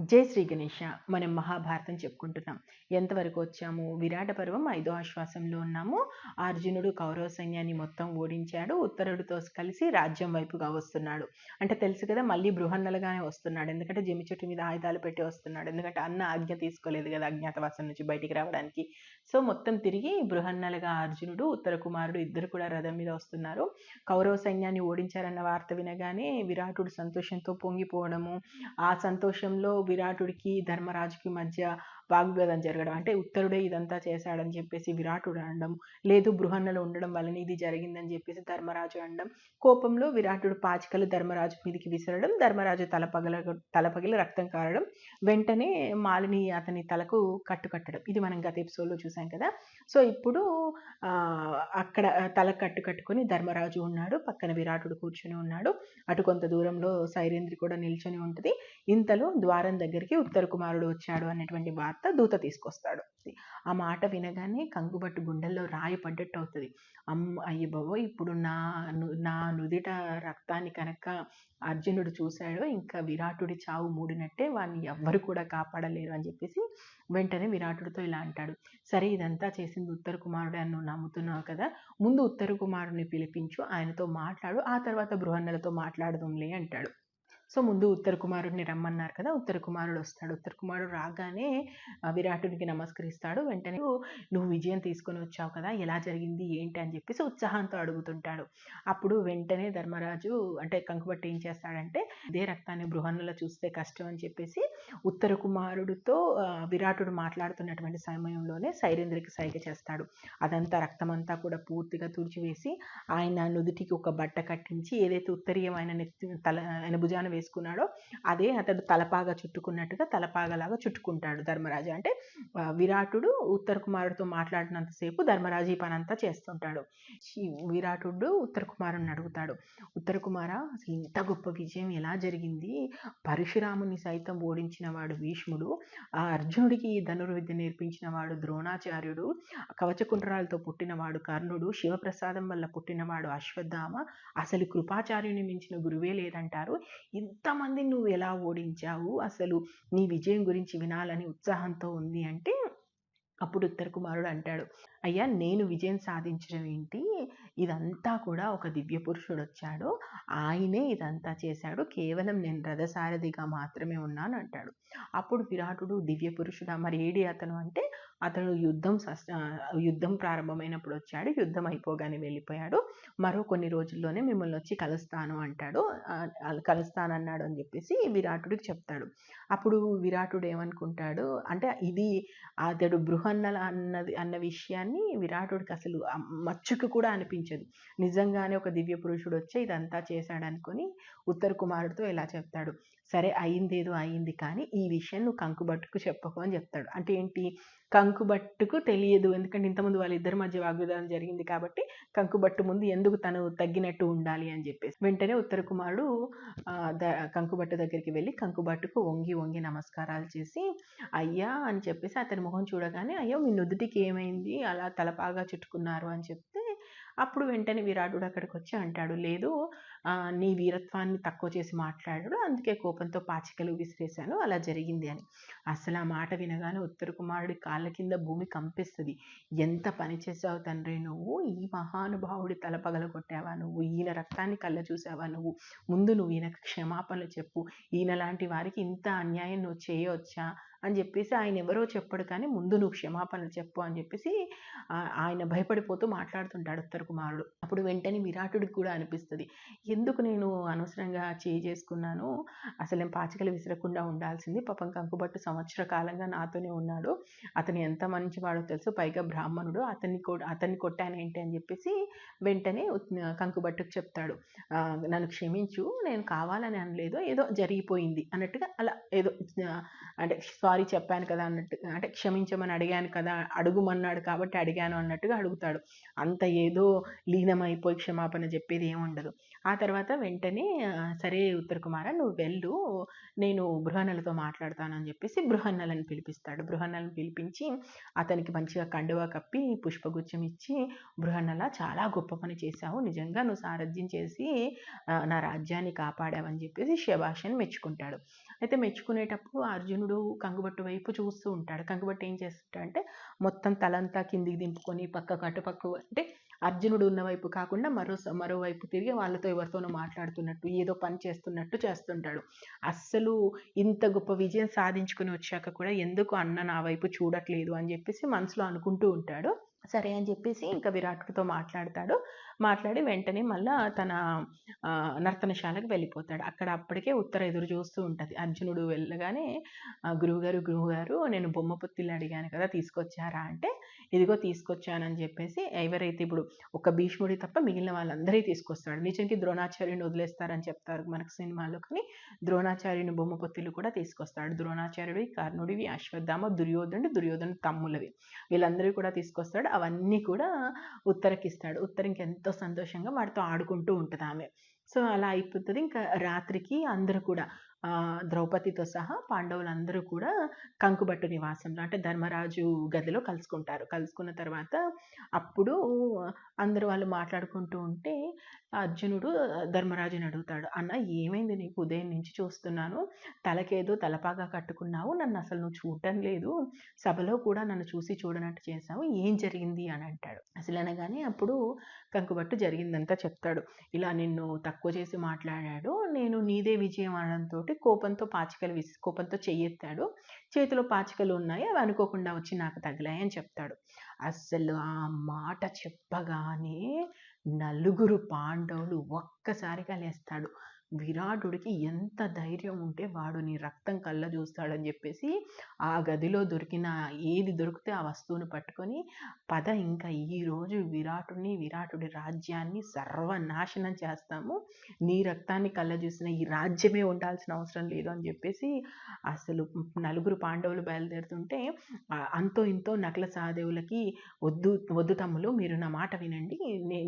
జై శ్రీ గణేష మనం మహాభారతం చెప్పుకుంటున్నాం. ఎంతవరకు వచ్చాము? విరాట పర్వం ఐదో ఆశ్వాసంలో ఉన్నాము. అర్జునుడు కౌరవ సైన్యాన్ని మొత్తం ఓడించాడు. ఉత్తరుడితో కలిసి రాజ్యం వైపుగా వస్తున్నాడు. అంటే తెలుసు కదా మళ్ళీ బృహన్నలుగానే వస్తున్నాడు. ఎందుకంటే జమి చెట్టు మీద ఆయుధాలు పెట్టి వస్తున్నాడు. ఎందుకంటే అన్న ఆజ్ఞ తీసుకోలేదు కదా అజ్ఞాతవాసం నుంచి బయటికి రావడానికి. సో మొత్తం తిరిగి బృహన్నలుగా అర్జునుడు ఉత్తర కుమారుడు ఇద్దరు కూడా రథం మీద వస్తున్నారు. కౌరవ సైన్యాన్ని ఓడించారన్న వార్త వినగానే విరాటుడు సంతోషంతో పొంగిపోవడము ఆ సంతోషంలో విరాటుడికి ధర్మరాజుకి మధ్య వాగ్వేదం జరగడం. అంటే ఉత్తరుడే ఇదంతా చేశాడని చెప్పేసి విరాటుడు అనడం లేదు బృహన్నలు ఉండడం వలన ఇది జరిగిందని చెప్పేసి ధర్మరాజు అనడం. కోపంలో విరాటుడు పాచికలు ధర్మరాజు మీదకి విసరడం ధర్మరాజు తల పగల తల పగిలి రక్తం కారడం వెంటనే మాలిని అతని తలకు కట్టుకట్టడం ఇది మనం గత ఎపిసోడ్లో చూసాం కదా. సో ఇప్పుడు అక్కడ తల కట్టు కట్టుకొని ధర్మరాజు ఉన్నాడు పక్కన విరాటుడు కూర్చొని ఉన్నాడు. అటు కొంత దూరంలో సైరేంద్రి కూడా నిల్చొని ఉంటుంది. ఇంతలో ద్వారం దగ్గరికి ఉత్తర కుమారుడు వచ్చాడు అనేటువంటి వార్త దూత తీసుకొస్తాడు. ఆ మాట వినగానే కంగుబట్టు గుండెల్లో రాయి పడ్డట్టు అవుతుంది. అమ్మ అయ్య బాబో ఇప్పుడు నా నా నుదిట రక్తాన్ని కనుక అర్జునుడు చూశాడో ఇంకా విరాటుడి చావు మూడినట్టే వాడిని ఎవ్వరు కూడా కాపాడలేరు అని చెప్పేసి వెంటనే విరాటుడితో ఇలా అంటాడు. సరే ఇదంతా చేసింది ఉత్తర కుమారుడు అని నువ్వు నమ్ముతున్నావు కదా ముందు ఉత్తర కుమారుడిని పిలిపించు ఆయనతో మాట్లాడు ఆ తర్వాత బృహన్నలతో మాట్లాడదాంలే అంటాడు. సో ముందు ఉత్తర కుమారుడిని రమ్మన్నారు కదా ఉత్తర కుమారుడు వస్తాడు. ఉత్తర కుమారుడు రాగానే విరాటుడికి నమస్కరిస్తాడు. వెంటనే నువ్వు విజయం తీసుకొని వచ్చావు కదా ఎలా జరిగింది ఏంటి? అని చెప్పేసి ఉత్సాహంతో అడుగుతుంటాడు. అప్పుడు వెంటనే ధర్మరాజు అంటే కంకుబట్టి ఏం చేస్తాడంటే ఇదే రక్తాన్ని బృహన్నులో చూస్తే కష్టం అని చెప్పేసి ఉత్తర కుమారుడితో విరాటుడు మాట్లాడుతున్నటువంటి సమయంలోనే సైరేంద్రికి సైగ చేస్తాడు. అదంతా రక్తం అంతా కూడా పూర్తిగా తుడిచివేసి ఆయన నుదుటికి ఒక బట్ట కట్టించి ఏదైతే ఉత్తరీయమైన నెత్తి తల ఆయన భుజాన వేసి వేసుకున్నాడో అదే అతడు తలపాగా చుట్టుకున్నట్టుగా తలపాగలాగా చుట్టుకుంటాడు ధర్మరాజు. అంటే విరాటుడు ఉత్తర కుమారుడితో మాట్లాడినంతసేపు ధర్మరాజు ఈ పని అంతా చేస్తుంటాడు విరాటుడు ఉత్తర కుమారుని అడుగుతాడు. ఉత్తర కుమార అసలు ఇంత గొప్ప విజయం ఎలా జరిగింది? పరశురాముని సైతం ఓడించిన వాడు భీష్ముడు ఆ అర్జునుడికి ధనుర్విద్య నేర్పించిన వాడు ద్రోణాచార్యుడు కవచకుండ్రాలతో పుట్టినవాడు కర్ణుడు శివప్రసాదం వల్ల పుట్టినవాడు అశ్వత్థామ అసలు కృపాచార్యుని మించిన గురువే లేదంటారు. ఇంతమంది నువ్వు ఎలా ఓడించావు? అసలు నీ విజయం గురించి వినాలని ఉత్సాహంతో ఉంది అంటే అప్పుడు ఉత్తర కుమారుడు అంటాడు అయ్యా నేను విజయం సాధించడం ఏంటి? ఇదంతా కూడా ఒక దివ్య పురుషుడు వచ్చాడు. ఆయనే ఇదంతా చేశాడు. కేవలం నేను రథసారథిగా మాత్రమే ఉన్నాను అంటాడు. అప్పుడు విరాటుడు దివ్య పురుషుడా మరి ఏడి అతను? అంటే అతడు యుద్ధం యుద్ధం ప్రారంభమైనప్పుడు వచ్చాడు. యుద్ధం అయిపోగానే వెళ్ళిపోయాడు. మరో కొన్ని రోజుల్లోనే మిమ్మల్ని వచ్చి కలుస్తాను అంటాడు. కలుస్తాను అన్నాడు అని చెప్పేసి విరాటుడికి చెప్తాడు. అప్పుడు విరాటుడు ఏమనుకుంటాడు అంటే ఇది అతడు బృహ బృహన్నల అన్నది అన్న విషయాన్ని విరాటుడికి అసలు మచ్చుకు కూడా అనిపించదు. నిజంగానే ఒక దివ్య పురుషుడు వచ్చి ఇదంతా చేశాడు అనుకొని ఉత్తర కుమారుడితో ఇలా చెప్తాడు. సరే అయిందేదో అయింది కానీ ఈ విషయం నువ్వు కంకుబట్టుకు చెప్పకు అని చెప్తాడు. అంటే ఏంటి? కంకుబట్టుకు తెలియదు. ఎందుకంటే ఇంతకుముందు వాళ్ళిద్దరి మధ్య వాగ్విధానం జరిగింది కాబట్టి కంకుబట్టు ముందు ఎందుకు తను తగ్గినట్టు ఉండాలి అని చెప్పేసి. వెంటనే ఉత్తర కుమారుడు కంకుబట్టు దగ్గరికి వెళ్ళి కంకుబట్టుకు వంగి వంగి నమస్కారాలు చేసి అయ్యా అని చెప్పేసి అతని ముఖం చూడగానే అయ్యో మీ నుదుటికి ఏమైంది? అలా తలపాగా చుట్టుకున్నారు అని చెప్తే అప్పుడు వెంటనే విరాటుడు అక్కడికి వచ్చి అంటాడు లేదు నీ వీరత్వాన్ని తక్కువ చేసి మాట్లాడాడు అందుకే కోపంతో పాచికలు విసిరేశాను అలా జరిగింది అని. అసలు ఆ మాట వినగానే ఉత్తర కుమారుడి కాళ్ళ కింద భూమి కంపిస్తుంది. ఎంత పని చేసావు తండ్రి నువ్వు? ఈ మహానుభావుడి తల పగలగొట్టావా నువ్వు? ఈయన రక్తాన్ని కళ్ళ చూసావా నువ్వు? ముందు నువ్వు ఈయనకు క్షమాపణలు చెప్పు. ఈయన లాంటి వారికి ఇంత అన్యాయం నువ్వు చేయవచ్చా? అని చెప్పేసి ఆయన ఎవరో చెప్పడు కానీ ముందు నువ్వు క్షమాపణలు చెప్పు అని చెప్పేసి ఆయన భయపడిపోతూ మాట్లాడుతుంటాడు ఉత్తర కుమారుడు. అప్పుడు వెంటనే విరాటుడికి కూడా అనిపిస్తుంది. ఎందుకు నేను అనవసరంగా చేయి చేసుకున్నాను? అసలు నేను పాచికలు విసరకుండా ఉండాల్సింది. పాపం కంకుబట్టు సంవత్సర కాలంగా నాతోనే ఉన్నాడు. అతను ఎంత మంచివాడో తెలుసు. పైగా బ్రాహ్మణుడు. అతన్ని కొ అతన్ని కొట్టాను ఏంటి అని చెప్పేసి వెంటనే కంకుబట్టుకు చెప్తాడు. నన్ను క్షమించు. నేను కావాలని అనలేదు. ఏదో జరిగిపోయింది అన్నట్టుగా అలా ఏదో అంటే సారీ చెప్పాను కదా అన్నట్టు అంటే క్షమించమని అడిగాను కదా అడుగుమన్నాడు కాబట్టి అడిగాను అన్నట్టుగా అడుగుతాడు. అంత ఏదో లీనమైపోయి క్షమాపణ చెప్పేది ఏముండదు ఆ తర్వాత వెంటనే సరే ఉత్తర కుమార నువ్వు వెళ్ళు నేను బృహన్నలతో మాట్లాడతాను అని చెప్పేసి బృహన్నలను పిలిపిస్తాడు. బృహన్నలను పిలిపించి అతనికి మంచిగా కండువా కప్పి పుష్పగుచ్చం ఇచ్చి బృహన్నల చాలా గొప్ప పని చేశావు. నిజంగా నువ్వు సారథ్యం చేసి నా రాజ్యాన్ని కాపాడావని చెప్పేసి శభాషని మెచ్చుకుంటాడు. అయితే మెచ్చుకునేటప్పుడు అర్జునుడు కంగు కంగుబట్టు వైపు చూస్తూ ఉంటాడు. కంగుబట్టు ఏం చేస్తుంటాడంటే మొత్తం తలంతా కిందికి దింపుకొని పక్కకు అటుపక్క అంటే అర్జునుడు ఉన్న వైపు కాకుండా మరో మరోవైపు తిరిగి వాళ్ళతో ఎవరితోనో మాట్లాడుతున్నట్టు ఏదో పని చేస్తున్నట్టు చేస్తుంటాడు. అస్సలు ఇంత గొప్ప విజయం సాధించుకుని వచ్చాక కూడా ఎందుకు అన్న నా వైపు చూడట్లేదు అని చెప్పేసి మనసులో అనుకుంటూ ఉంటాడు. సరే అని చెప్పేసి ఇంకా విరాట్తో మాట్లాడతాడు. మాట్లాడి వెంటనే మళ్ళా తన నర్తనశాలకు వెళ్ళిపోతాడు. అక్కడ అప్పటికే ఉత్తర ఎదురు చూస్తూ ఉంటుంది. అర్జునుడు వెళ్ళగానే గురువుగారు గురువుగారు నేను బొమ్మ పొత్తిళ్ళు అడిగాను కదా తీసుకొచ్చారా అంటే ఇదిగో తీసుకొచ్చానని చెప్పేసి ఎవరైతే ఇప్పుడు ఒక భీష్ముడి తప్ప మిగిలిన వాళ్ళందరి తీసుకొస్తాడు. నిజానికి ద్రోణాచార్యుని వదిలేస్తారని చెప్తారు మనకు సినిమాలో కానీ ద్రోణాచార్యుని బొమ్మ పొత్తిళ్ళు కూడా తీసుకొస్తాడు. ద్రోణాచార్యుడివి కర్ణుడివి అశ్వత్థామ దుర్యోధనుడు దుర్యోధను తమ్ములవి. వీళ్ళందరూ కూడా తీసుకొస్తాడు. అవన్నీ కూడా ఉత్తరకిస్తాడు. ఉత్తరంకి ఎంత ఎంతో సంతోషంగా వాడితో ఆడుకుంటూ ఉంటుంది ఆమె. సో అలా అయిపోతుంది. ఇంకా రాత్రికి అందరూ కూడా ద్రౌపదితో సహా పాండవులందరూ కూడా కంకుబట్టు నివాసంలో అంటే ధర్మరాజు గదిలో కలుసుకుంటారు. కలుసుకున్న తర్వాత అప్పుడు అందరూ వాళ్ళు మాట్లాడుకుంటూ ఉంటే అర్జునుడు ధర్మరాజుని అడుగుతాడు అన్న ఏమైంది నీకు? ఉదయం నుంచి చూస్తున్నాను. తలకేదో తలపాగా కట్టుకున్నావు. నన్ను అసలు నువ్వు చూడటం లేదు. సభలో కూడా నన్ను చూసి చూడనట్టు చేశావు. ఏం జరిగింది? అని అంటాడు. అసలు అనగానే అప్పుడు కంకుబట్టు జరిగిందంతా చెప్తాడు. ఇలా నిన్ను తక్కువ చేసి మాట్లాడాడు. నేను నీదే విజయం అనడంతో కోపంతో పాచికలు విసి కోపంతో చెయ్యెత్తాడు చేతిలో పాచికలు ఉన్నాయి. అవి అనుకోకుండా వచ్చి నాకు తగిలాయి అని చెప్తాడు. అస్సలు ఆ మాట చెప్పగానే నలుగురు పాండవులు ఒక్కసారిగా లేస్తాడు. విరాటుడికి ఎంత ధైర్యం ఉంటే వాడు నీ రక్తం కళ్ళ చూస్తాడని చెప్పేసి ఆ గదిలో దొరికిన ఏది దొరికితే ఆ వస్తువును పట్టుకొని పద ఇంకా ఈరోజు విరాటుని విరాటుడి రాజ్యాన్ని సర్వనాశనం చేస్తాము. నీ రక్తాన్ని కళ్ళ చూసిన ఈ రాజ్యమే ఉండాల్సిన అవసరం లేదు అని చెప్పేసి అసలు నలుగురు పాండవులు బయలుదేరుతుంటే అంతో ఇంతో నకల సహదేవులకి వద్దు వద్దు తమ్ములు మీరు నా మాట వినండి.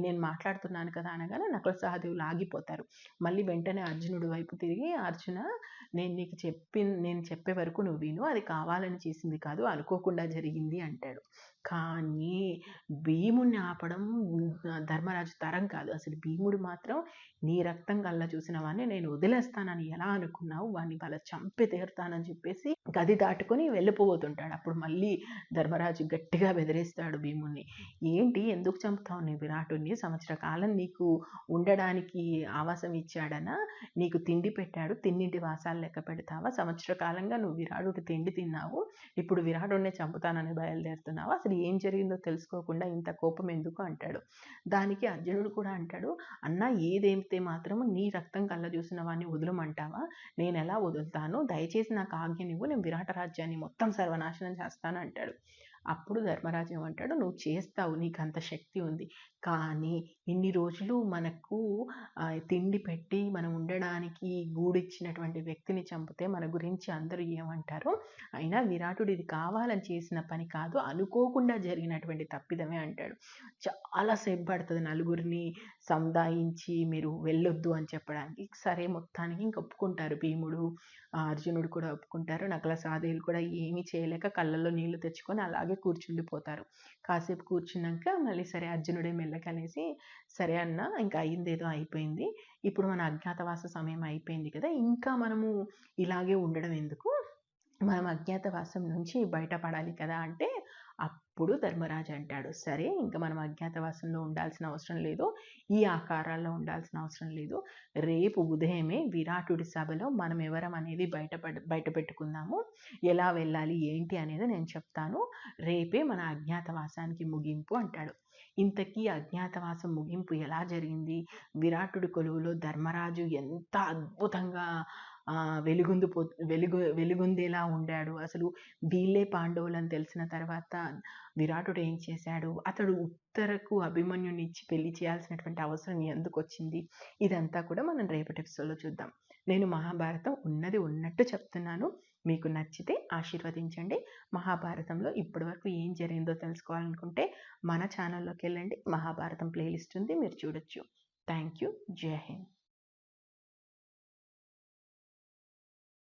నేను మాట్లాడుతున్నాను కదా అనగానే నకల సహదేవులు ఆగిపోతారు. మళ్ళీ వెంటనే అర్జునుడి వైపు తిరిగి అర్జున నేను నీకు చెప్పి నేను చెప్పే వరకు నువ్వు విను అది కావాలని చేసింది కాదు అనుకోకుండా జరిగింది అంటాడు. కానీ భీముణ్ణి ఆపడం ధర్మరాజు తరం కాదు. అసలు భీముడు మాత్రం నీ రక్తం కల్లా చూసిన వాడిని నేను వదిలేస్తానని ఎలా అనుకున్నావు? వాడిని వాళ్ళ చంపి తీరుతానని చెప్పేసి గది దాటుకొని వెళ్ళిపోతుంటాడు. అప్పుడు మళ్ళీ ధర్మరాజు గట్టిగా బెదిరేస్తాడు భీముణ్ణి. ఏంటి? ఎందుకు చంపుతావు నీ విరాటుని సంవత్సర కాలం నీకు ఉండడానికి ఆవాసం ఇచ్చాడనా? నీకు తిండి పెట్టాడు తిన్నింటి వాసాలు లెక్క పెడతావా? సంవత్సర కాలంగా నువ్వు విరాటుడి తిండి తిన్నావు ఇప్పుడు విరాడునే చంపుతానని బయలుదేరుతున్నావా? అసలు ఏం జరిగిందో తెలుసుకోకుండా ఇంత కోపం ఎందుకు అంటాడు? దానికి అర్జునుడు కూడా అంటాడు అన్న ఏదైతే మాత్రం నీ రక్తం కళ్ళ చూసిన వాడిని వదలమంటావా? నేను ఎలా వదులుతాను? దయచేసి నాకు ఆజ్ఞనివ్వు నేను విరాట రాజ్యాన్ని మొత్తం సర్వనాశనం చేస్తాను అంటాడు. అప్పుడు ధర్మరాజు ఏమంటాడు నువ్వు చేస్తావు నీకు అంత శక్తి ఉంది. కానీ ఇన్ని రోజులు మనకు తిండి పెట్టి మనం ఉండడానికి గూడిచ్చినటువంటి వ్యక్తిని చంపితే మన గురించి అందరూ ఏమంటారు? అయినా విరాటుడు ఇది కావాలని చేసిన పని కాదు అనుకోకుండా జరిగినటువంటి తప్పిదమే అంటాడు. చాలా సేపు పడుతుంది నలుగురిని సముదాయించి మీరు వెళ్ళొద్దు అని చెప్పడానికి. సరే మొత్తానికి ఇంక ఒప్పుకుంటారు భీముడు అర్జునుడు కూడా ఒప్పుకుంటారు. నకల సాధువులు కూడా ఏమీ చేయలేక కళ్ళల్లో నీళ్ళు తెచ్చుకొని అలాగే కూర్చుండిపోతారు. కాసేపు కూర్చున్నాక మళ్ళీ సరే అర్జునుడే మెల్లకనేసి సరే అన్న ఇంకా అయిందేదో అయిపోయింది. ఇప్పుడు మన అజ్ఞాతవాస సమయం అయిపోయింది కదా ఇంకా మనము ఇలాగే ఉండడం ఎందుకు? మనం అజ్ఞాతవాసం నుంచి బయటపడాలి కదా అంటే అప్పుడు ధర్మరాజు అంటాడు సరే ఇంకా మనం అజ్ఞాతవాసంలో ఉండాల్సిన అవసరం లేదు ఈ ఆకారాల్లో ఉండాల్సిన అవసరం లేదు. రేపు ఉదయమే విరాటుడి సభలో మనం ఎవరం అనేది బయటపడ బయట పెట్టుకుందాము ఎలా వెళ్ళాలి ఏంటి అనేది నేను చెప్తాను. రేపే మన అజ్ఞాతవాసానికి ముగింపు అంటాడు. ఇంతకీ అజ్ఞాతవాసం ముగింపు ఎలా జరిగింది? విరాటుడి కొలువులో ధర్మరాజు ఎంత అద్భుతంగా వెలుగొందు పో వెలుగు వెలుగొందేలా ఉండాడు. అసలు వీళ్ళే పాండవులని తెలిసిన తర్వాత విరాటుడు ఏం చేశాడు? అతడు ఉత్తరకు అభిమన్యుని ఇచ్చి పెళ్ళి చేయాల్సినటువంటి అవసరం ఎందుకు వచ్చింది ఇదంతా కూడా మనం రేపటి ఎపిసోడ్లో చూద్దాం. నేను మహాభారతం ఉన్నది ఉన్నట్టు చెప్తున్నాను. మీకు నచ్చితే ఆశీర్వదించండి. మహాభారతంలో ఇప్పటివరకు ఏం జరిగిందో తెలుసుకోవాలనుకుంటే మన ఛానల్లోకి వెళ్ళండి. మహాభారతం ప్లేలిస్ట్ ఉంది మీరు చూడొచ్చు. Thank you. జై హింద్.